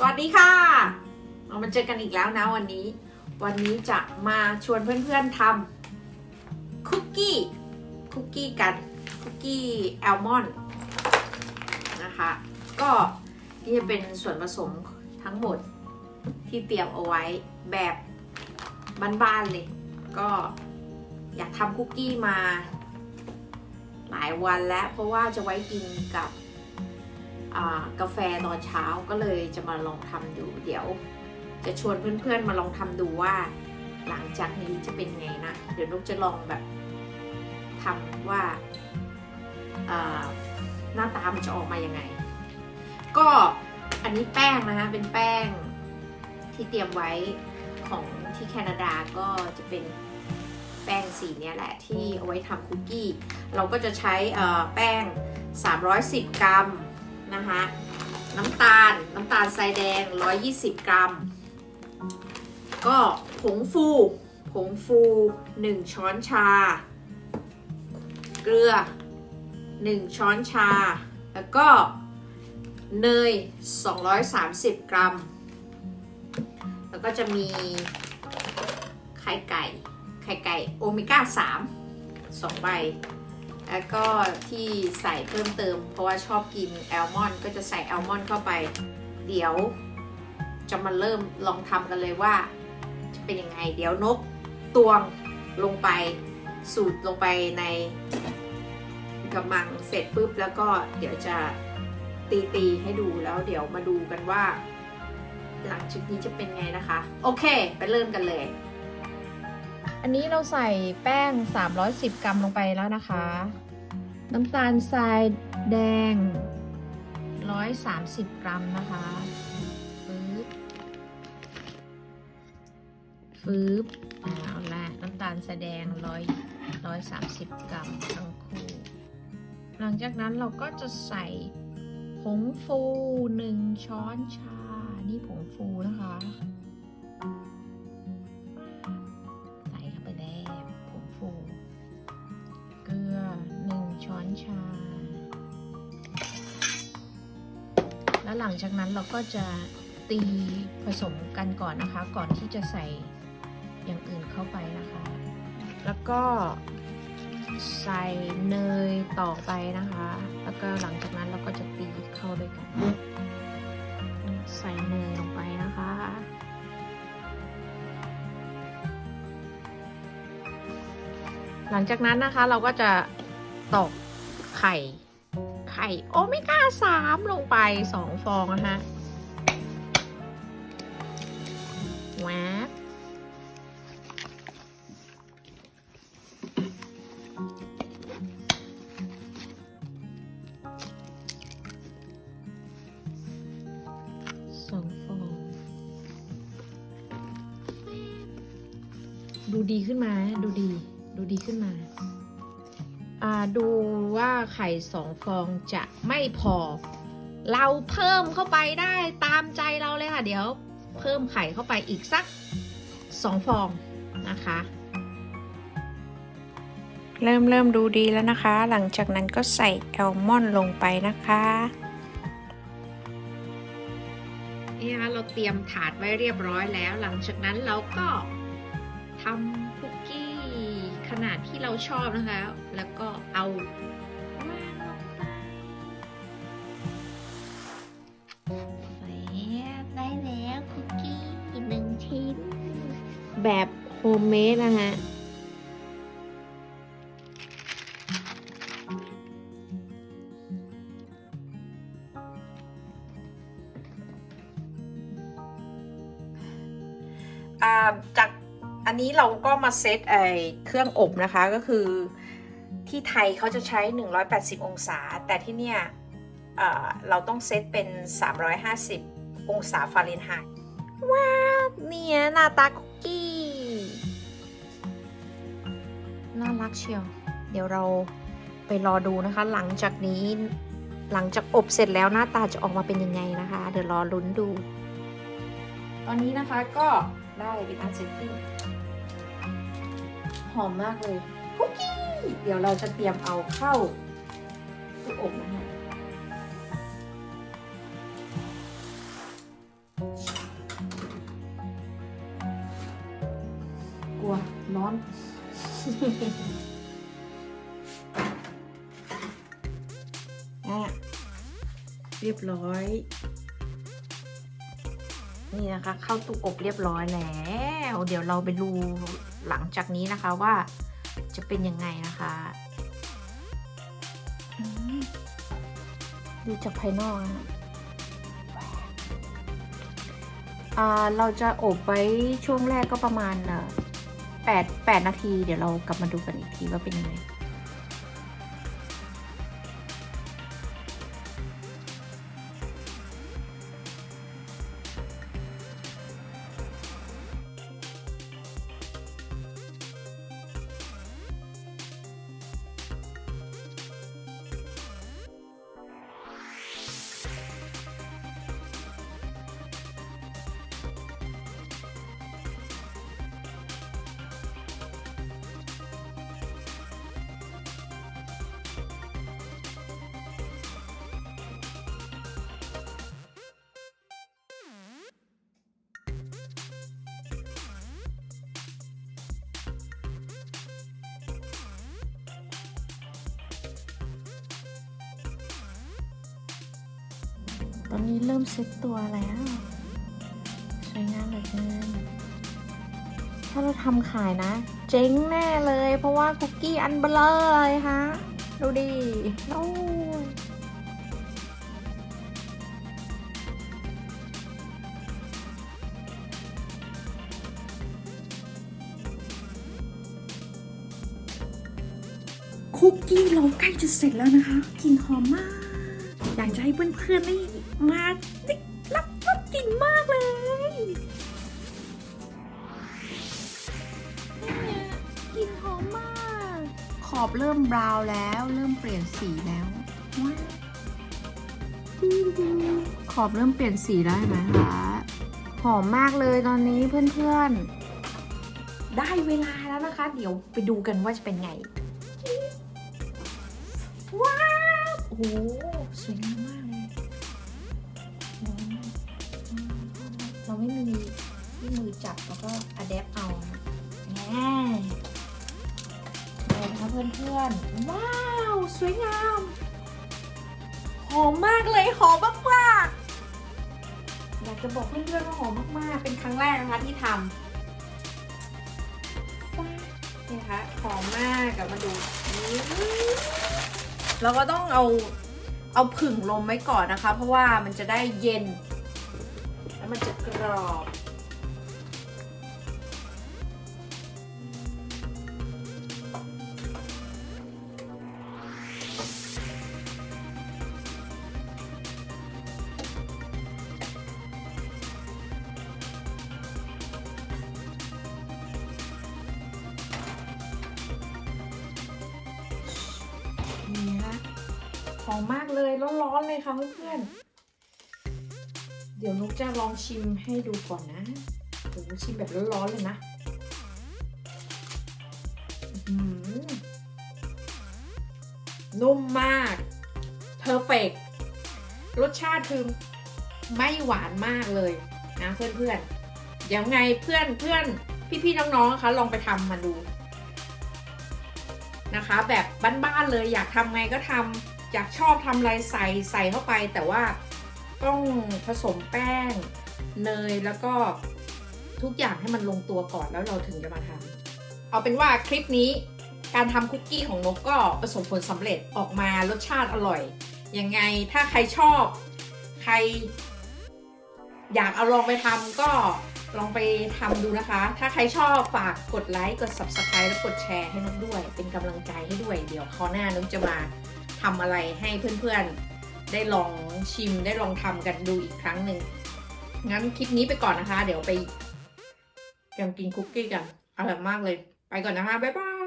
สวัสดีค่ะเรามาเจอกันอีกแล้วนะวันนี้ วันนี้จะมาชวนเพื่อนๆทำคุกกี้คุกกี้กันคุกกี้แอลมอนด์นะคะก็นี่จะเป็นส่วนผสมทั้งหมดที่เตรียมเอาไว้แบบบ้านๆเลย ก็อยากทำคุกกี้มาหลายวันแล้วเพราะว่าจะไว้กินกับ กาแฟตอนเช้าก็เลยจะมาลองทำดู เดี๋ยว จะชวนเพื่อนๆมาลองทำดูว่า หลังจากนี้จะเป็นไงนะ เดี๋ยวนุกจะลองแบบทำว่าหน้าตามันจะออกมายังไง ก็อันนี้แป้งนะคะเป็นแป้งที่เตรียมไว้ของที่แคนาดาก็จะเป็นแป้งสีนี้แหละที่เอาไว้ทำคุกกี้ เราก็จะใช้แป้ง 310 กรัม นะคะ น้ำตาลน้ำตาลทรายแดง 120 กรัม ก็ผงฟู ผงฟู 1 ช้อนชา เกลือ 1 ช้อนชา แล้วก็เนย 230 กรัม แล้วก็จะมีไข่ไก่ ไข่ไก่โอเมก้า3 2 ใบ แล้วก็ที่ใส่เพิ่มเติม เพราะว่าชอบกินแอลมอนด์ก็จะใส่แอลมอนด์เข้าไป เดี๋ยวจะมาเริ่มลองทำกันเลยว่า จะเป็นยังไง เดี๋ยวนกตวงลงไปสูตรลงไปในกระมังเสร็จปุ๊บแล้วก็เดี๋ยวจะตีตีให้ดูแล้วเดี๋ยวมาดูกันว่า หลังชุดนี้จะเป็นไงนะคะ โอเค ไปเริ่มกันเลย อันนี้เราใส่แป้ง 310 กรัมลงไปแล้วนะคะ น้ำตาลทรายแดง 130 กรัมนะคะฟืบฟืบเอาละน้ำตาลทรายแดง100 130 กรัมทั้งคู่ หลังจากนั้นเราก็จะใส่ผงฟู 1 ช้อนชา นี่ผงฟูนะคะ แล้วหลังจากนั้นเราก็จะตีผสมกันก่อนนะคะ ก่อนที่จะใส่อย่างอื่นเข้าไปนะคะ แล้วก็ใส่เนยต่อไปนะคะ แล้วก็หลังจากนั้นเราก็จะตีเข้าด้วยกัน ใส่เนยลงไปนะคะ หลังจากนั้นนะคะเราก็จะตอกไข่ไข่ โอเมก้าสามลงไปสองฟองนะฮะแวบสองฟอง ดูดีขึ้นมา ดูดี ดูดีขึ้นมาอ่า ดูว่าไข่สองฟองจะไม่พอ เราเพิ่มเข้าไปได้ตามใจเราเลยค่ะ เดี๋ยวเพิ่มไข่เข้าไปอีกสักสองฟองนะคะ เริ่มเริ่มดูดีแล้วนะคะ หลังจากนั้นก็ใส่แอลมอนด์ลงไปนะคะนี่นะคะเราเตรียมถาดไว้เรียบร้อยแล้ว หลังจากนั้นเราก็ทำคุกกี้ข นาดที่เราชอบนะคะ แล้วก็เอาวางลงไปได้แล้วคุกกี้อีกหนึ่งชิ้น แบบโฮมเมดนะฮะอ่าจาก อันนี้เราก็มาเซตไอเครื่องอบนะคะก็คือที่ไทยเขาจะใช้ 180 องศา แต่ที่เนี่ยเเราต้องเซตเป็น 350 องศาฟาเรนไฮต์ว้าวเนี่ยหน้าตาคุกกี้น่ารักเชียว เดี๋ยวเราไปรอดูนะคะ หลังจากนี้หลังจากอบเสร็จแล้วหน้าตาจะออกมาเป็นยังไงนะคะ เดี๋ยวรอลุ้นดู ตอนนี้นะคะก็ได้เป็นอันเสร็จสิ้น อมมากเลยคุกกี้เดี๋ยวเราจะเตรียมเอาเข้าตู้อบนะคะกลัวร้อนอะเรียบร้อย นี่นะคะ เข้าตู้อบเรียบร้อยแล้ว เดี๋ยวเราไปดูหลังจากนี้นะคะว่าจะเป็นยังไงนะคะดูจากภายนอกนะอ่าเราจะอบไว้ช่วงแรกก็ประมาณแปดแปดนาที เดี๋ยวเรากลับมาดูกันอีกทีว่าเป็นยังไง ตอนนี้เริ่มเซ็ตตัวแล้ว สวยงามเหลือเกินถ้าเราทำขายนะ เจ๊งแน่เลย เพราะว่าคุกกี้อันเบลอเลยฮะ ดูดิโอ้คุกกี้เราใกล้จะเสร็จแล้วนะคะกลิ่นหอมมาก อยากจะให้เพื่อนๆได้มาได้รับรสกลิ่นมากเลย กินหอมมาก ขอบเริ่มบราวน์แล้ว เริ่มเปลี่ยนสีแล้วว้าวขอบเริ่มเปลี่ยนสีแล้วเห็นไหมคะหอมมากเลยตอนนี้เพื่อนๆ ได้เวลาแล้วนะคะ เดี๋ยวไปดูกันว่าจะเป็นไง ว้า หสวยงามมากเลยเราไม่มีที่มือจับแล้วก็อะแดปเอาแง่เลยนะคะเพื่อนๆ ว้าว สวยงาม หอมมากเลย หอมมากๆอยากจะบอกเพื่อนๆว่าหอมมากๆ เป็นครั้งแรกนะคะที่ทำว้าวนี่คะหอมมากกลับมาดูนี่ เราก็ต้องเอาเอาผึ่งลมไว้ก่อนนะคะ เพราะว่ามันจะได้เย็น แล้วมันจะกรอบ หอมากเลยร้อนๆเลยค่ะเพื่อนๆ เดี๋ยวนุกจะลองชิมให้ดูก่อนนะโอ้โหชิมแบบร้อนๆเลยนะนุ่มมาก เพอร์เฟกรสชาติคือไม่หวานมากเลยนะเพื่อนๆเดี๋ยวไงเพื่อนเพื่อนพี่ๆน้องๆนะคะลองไปทำมาดูนะคะ แบบบ้านๆเลยอยากทำไงก็ทำ อยากชอบทำอะไรใส่ใส่เข้าไป แต่ว่าต้องผสมแป้งเนยแล้วก็ทุกอย่างให้มันลงตัวก่อนแล้วเราถึงจะมาทำเอาเป็นว่าคลิปนี้การทำคุกกี้ของนกก็ประสบผลสำเร็จออกมารสชาติอร่อย ยังไงถ้าใครชอบ ใคร อยากเอาลองไปทำก็ลองไปทำดูนะคะ ถ้าใครชอบฝากกดไลค์ กด subscribe และกดแชร์ให้นกด้วย เป็นกำลังใจให้ด้วย เดี๋ยวคราวหน้านกจะมา ทำอะไรให้เพื่อนๆ ได้ลองชิมได้ลองทำกันดูอีกครั้งหนึ่ง งั้นคลิปนี้ไปก่อนนะคะ เดี๋ยวไปกังกินคุกกี้กันอร่อยมากเลย ไปก่อนนะคะ บ๊ายบาย